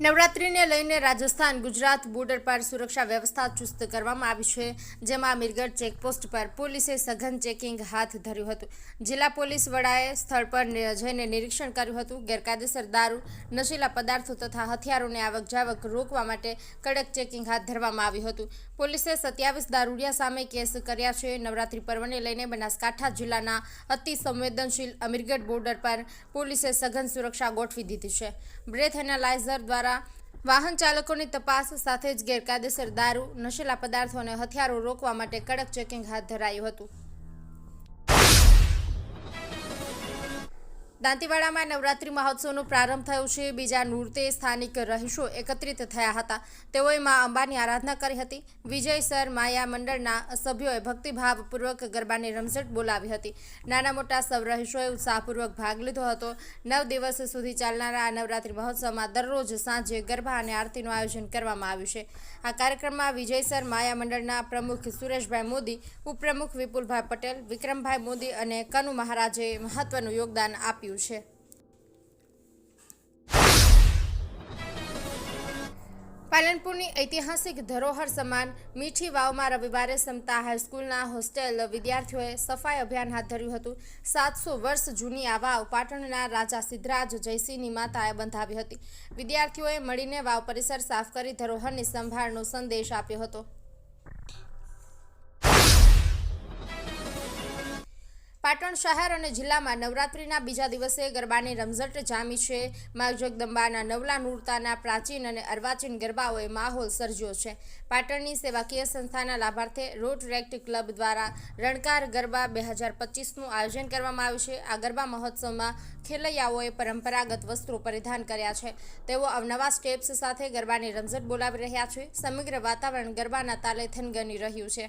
નવરાત્રીને લઈને રાજસ્થાન, ગુજરાત બોર્ડર પર સુરક્ષા વ્યવસ્થા ચુસ્ત કરવામાં આવી છે, જેમાં મીરગઢ ચેકપોસ્ટ પર પોલીસે સઘન ચેકિંગ હાથ ધર્યું હતું. જિલ્લા પોલીસ વડાએ સ્થળ પર જઈને નિરીક્ષણ કર્યું હતું. ગેરકાયદેસર દારૂ, નશીલા પદાર્થો તથા હથિયારોની આવક જાવક રોકવા માટે કડક ચેકિંગ હાથ ધરવામાં આવ્યું હતું. પોલીસે સત્યાવીસ દારૂડિયા સામે કેસ કર્યા છે. નવરાત્રિ પર્વને લઈને બનાસકાંઠા જિલ્લાના અતિ સંવેદનશીલ અમીરગઢ બોર્ડર પર પોલીસે સઘન સુરક્ષા ગોઠવી દીધી છે. બ્રેથ એનાલાઇઝર દ્વારા વાહન ચાલકોની તપાસ સાથે જ ગેરકાયદેસર દારૂ, નશીલા પદાર્થો અને હથિયારો રોકવા માટે કડક ચેકિંગ હાથ ધરાયું હતું. દાંતીવાડામાં નવરાત્રી મહોત્સવનો પ્રારંભ થયો છે. બીજા નૃત્યે સ્થાનિક રહીશો એકત્રિત થયા હતા. તેઓએ મા અંબાની આરાધના કરી હતી. વિજય સર, માયા મંડળના સભ્યોએ ભક્તિભાવપૂર્વક ગરબાની રમઝટ બોલાવી હતી. નાના મોટા સૌ રહીશોએ ઉત્સાહપૂર્વક ભાગ લીધો હતો. નવ દિવસ સુધી ચાલનારા આ નવરાત્રી મહોત્સવમાં દરરોજ સાંજે ગરબા અને આરતીનું આયોજન કરવામાં આવ્યું છે. આ કાર્યક્રમમાં વિજય સર, માયા મંડળના પ્રમુખ સુરેશભાઈ મોદી, ઉપપ્રમુખ વિપુલભાઈ પટેલ, વિક્રમભાઈ મોદી અને કનુ મહારાજે મહત્વનું યોગદાન આપ્યું. છે. પાલનપુરની ઐતિહાસિક ધરોહર સમાન મીઠી વાવમાં રવિવારે સમતા હાઈસ્કૂલના હોસ્ટેલ વિદ્યાર્થીઓએ સફાઈ અભિયાન હાથ ધર્યું હતું. સાતસો વર્ષ જૂની આ વાવ પાટણના રાજા સિદ્ધરાજ જયસિંહની માતાએ બંધાવી હતી. વિદ્યાર્થીઓએ મળીને વાવ પરિસર સાફ કરી ધરોહરની સંભાળનો સંદેશ આપ્યો હતો. પાટણ શહેર અને જિલ્લામાં નવરાત્રીના બીજા દિવસે ગરબાની રમઝટ જામી છે. મા જગદંબાના નવલા નૂરતાના પ્રાચીન અને અર્વાચીન ગરબાઓએ માહોલ સર્જ્યો છે. પાટણની સેવાકીય સંસ્થાના લાભાર્થે રોટરેક્ટ ક્લબ દ્વારા રણકાર ગરબા બે હજાર પચીસનું આયોજન કરવામાં આવ્યું છે. આ ગરબા મહોત્સવમાં ખેલૈયાઓએ પરંપરાગત વસ્ત્રો પરિધાન કર્યા છે. તેઓ અવનવા સ્ટેપ્સ સાથે ગરબાની રમઝટ બોલાવી રહ્યા છે. સમગ્ર વાતાવરણ ગરબાના તાલે થનગની રહ્યું છે.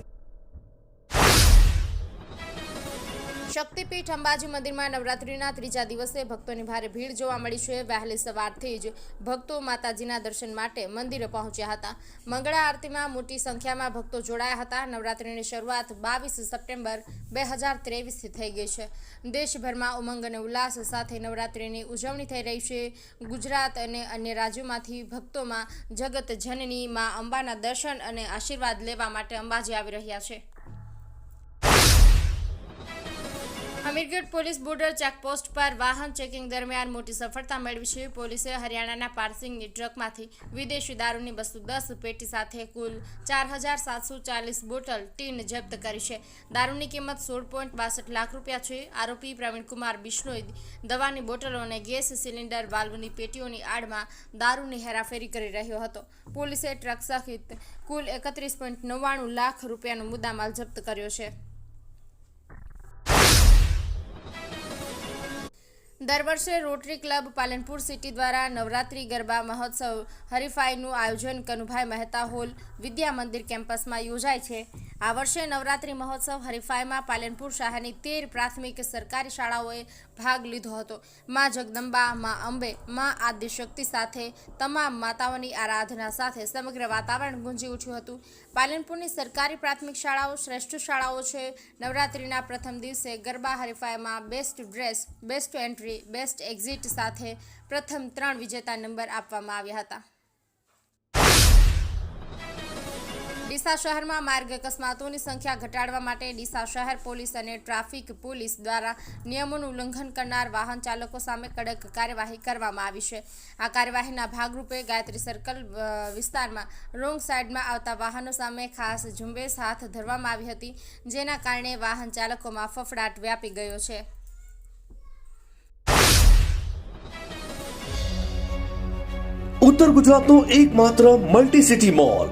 Shaktipeeth Ambaji મંદિરમાં નવરાત્રિના ત્રીજા દિવસે ભક્તોની ભારે ભીડ જોવા મળી છે. વહેલી સવારથી જ ભક્તો માતાજીના દર્શન માટે મંદિરે પહોંચ્યા હતા. મંગળા આરતીમાં મોટી સંખ્યામાં ભક્તો જોડાયા હતા. નવરાત્રિની શરૂઆત બાવીસ સપ્ટેમ્બર બે હજાર ત્રેવીસથી થઈ ગઈ છે. દેશભરમાં ઉમંગ અને ઉલ્લાસ સાથે નવરાત્રિની ઉજવણી થઈ રહી છે. ગુજરાત અને અન્ય રાજ્યોમાંથી ભક્તોમાં જગત જનની માં અંબાના દર્શન અને આશીર્વાદ લેવા માટે અંબાજી આવી રહ્યા છે. અમીરગઢ પોલીસ બોર્ડર ચેકપોસ્ટ પર વાહન ચેકિંગ દરમિયાન મોટી સફળતા મેળવી છે. પોલીસે હરિયાણાના પાર્સિંગની ટ્રકમાંથી વિદેશી દારૂની બસો દસ પેટી સાથે કુલ ચાર હજાર સાતસો ચાલીસ બોટલ ટીન જપ્ત કરી છે. દારૂની કિંમત સોળ પોઈન્ટ બાસઠ લાખ રૂપિયા છે. આરોપી પ્રવીણકુમાર બિશ્નોઈ દવાની બોટલો અને ગેસ સિલિન્ડર વાલ્વની પેટીઓની આડમાં દારૂની હેરાફેરી કરી રહ્યો હતો. પોલીસે ટ્રક સહિત કુલ એકત્રીસ પોઈન્ટ નવ્વાણું લાખ રૂપિયાનો મુદ્દામાલ જપ્ત કર્યો છે. દર વર્ષે રોટરી ક્લબ પાલનપુર સિટી દ્વારા નવરાત્રી, ગરબા, મહોત્સવ, હરીફાઈનું આયોજન, કનુભાઈ મહેતા હોલ, વિદ્યા મંદિર કેમ્પસમાં યોજાય છે. આ વર્ષે નવરાત્રી મહોત્સવ હરીફાઈમાં પાલનપુર શહેરની તેર પ્રાથમિક સરકારી શાળાઓએ ભાગ લીધો હતો. માં જગદંબા, માં અંબે, માં આદ્યશક્તિ સાથે તમામ માતાઓની આરાધના સાથે સમગ્ર વાતાવરણ ગુંજી ઉઠ્યું હતું. પાલનપુરની સરકારી પ્રાથમિક શાળાઓ શ્રેષ્ઠ શાળાઓ છે. નવરાત્રીના પ્રથમ દિવસે garba હરિફાઈમાં best dress, best entry, best exit સાથે પ્રથમ ત્રણ વિજેતા નંબર આપવામાં આવ્યા હતા. ડીસા શહેરમાં માર્ગ અકસ્માતોની સંખ્યા ઘટાડવા માટે ડીસા શહેર પોલીસ અને ટ્રાફિક પોલીસ દ્વારા નિયમોનું ઉલ્લંઘન કરનાર વાહન ચાલકો સામે કડક કાર્યવાહી કરવામાં આવી છે. આ કાર્યવાહીના ભાગરૂપે ગાયત્રી સર્કલ વિસ્તારમાં રોંગ સાઈડમાં આવતા વાહનો સામે ખાસ ઝુંબેશ હાથ ધરવામાં આવી હતી, જેના કારણે વાહન ચાલકોમાં ફફડાટ વ્યાપી ગયો છે. ઉત્તર ગુજરાતનો એકમાત્ર multi city mall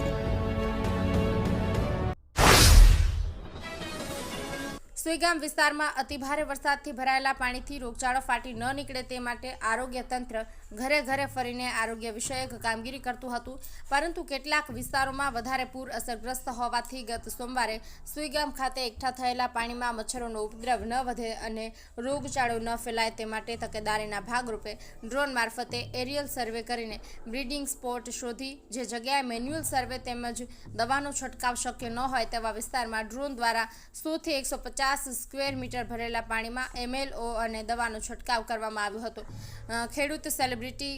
સુઈગામ વિસ્તારમાં અતિભારે વરસાદથી ભરાયેલા પાણીથી રોગચાળો ફાટી ન નીકળે તે માટે આરોગ્ય તંત્ર ઘરે ઘરે ફરીને આરોગ્ય વિષયક કામગીરી કરતું હતું. પરંતુ કેટલાક વિસ્તારોમાં વધારે પૂર અસરગ્રસ્ત હોવાથી ગત સોમવારે સુઈગામ ખાતે એકઠા થયેલા પાણીમાં મચ્છરોનો ઉપદ્રવ ન વધે અને રોગચાળો ન ફેલાય તે માટે તકેદારીના ભાગરૂપે ડ્રોન મારફતે એરિયલ સર્વે કરીને બ્રીડિંગ સ્પોટ શોધી, જે જગ્યાએ મેન્યુઅલ સર્વે તેમજ દવાનો છંટકાવ શક્ય ન હોય તેવા વિસ્તારમાં ડ્રોન દ્વારા સોથી એકસો પચાસ સ્ક્વેર મીટર ભરેલા પાણીમાં એમએલઓ અને દવાનો છંટકાવ કરવામાં આવ્યો હતો. ખેડૂત સેલિબ્રિટી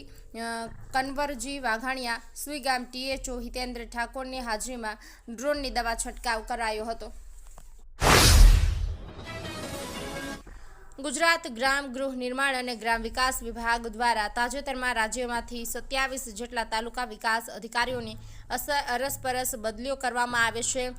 કન્વરજી વાઘાણિયા સુઈગામ ટીએચઓ હિતેન્દ્ર ઠાકોરની હાજરીમાં ડ્રોનની દવા છંટકાવ કરાયો હતો. ગુજરાત ગ્રામ ગૃહ નિર્માણ અને ગ્રામ વિકાસ વિભાગ દ્વારા તાજેતરમાં રાજ્યમાંથી સત્યાવીસ જેટલા તાલુકા વિકાસ અધિકારીઓની અરસપરસ બદલીઓ કરવામાં આવે છે.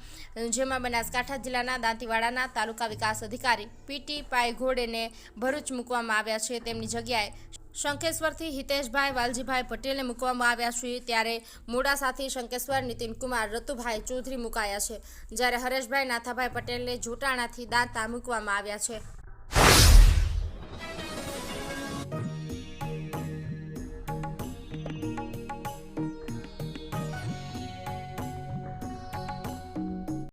જેમાં બનાસકાંઠા જિલ્લાના દાંતીવાડાના તાલુકા વિકાસ અધિકારી પીટી પાયઘોડેને ભરૂચ મૂકવામાં આવ્યા છે. તેમની જગ્યાએ શંકેશ્વરથી હિતેશભાઈ, વાલજીભાઈ પટેલને મૂકવામાં આવ્યા છે. ત્યારે મોડાસાથી શંકેશ્વર નીતિનકુમાર, રતુભાઈ ચૌધરી મુકાયા છે. જ્યારે હરેશભાઈ નાથાભાઈ પટેલને જોટાણાથી દાંતા મૂકવામાં આવ્યા છે.